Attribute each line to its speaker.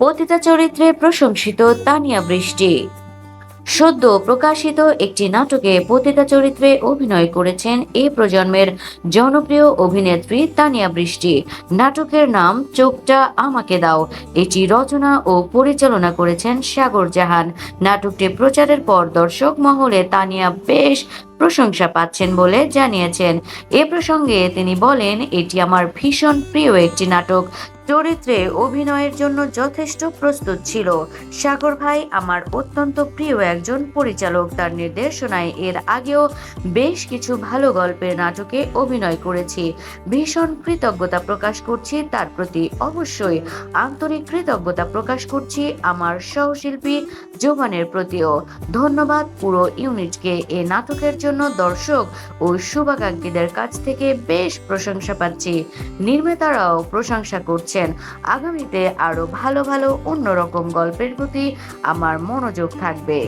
Speaker 1: পতিতা চরিত্রে প্রশংসিত তানিয়া বৃষ্টি। সদ্য প্রকাশিত একটি নাটকে পতিতা চরিত্রে অভিনয় করেছেন এই প্রজন্মের জনপ্রিয় অভিনেত্রী তানিয়া বৃষ্টি। নাটকের নাম চোখটা আমাকে দাও এটি রচনা ও পরিচালনা করেছেন সাগর জাহান। নাটকটি প্রচারের পর দর্শক মহলে তানিয়া বেশ প্রশংসা পাচ্ছেন বলে জানিয়েছেন। এ প্রসঙ্গে তিনি বলেন, এটি আমার ভীষণ প্রিয় একটি নাটক। চরিত্রে অভিনয়ের জন্য যথেষ্ট প্রস্তুত ছিল। সাগর ভাই আমার অত্যন্ত প্রিয় একজন পরিচালক। তার নির্দেশনায় এর আগেও বেশ কিছু ভালো গল্পের নাটকে অভিনয় করেছি। ভীষণ কৃতজ্ঞতা প্রকাশ করছি তার প্রতি। অবশ্যই আন্তরিক কৃতজ্ঞতা প্রকাশ করছি আমার সহশিল্পী জোবানের প্রতিও। ধন্যবাদ পুরো ইউনিটকে। এ নাটকের জন্য দর্শক ও শুভাকাঙ্ক্ষীদের কাছ থেকে বেশ প্রশংসা পাচ্ছি। নির্মাতারাও প্রশংসা করছেন। আগামীতে আরও ভালো ভালো অন্যরকম গল্পের প্রতি আমার মনোযোগ থাকবে।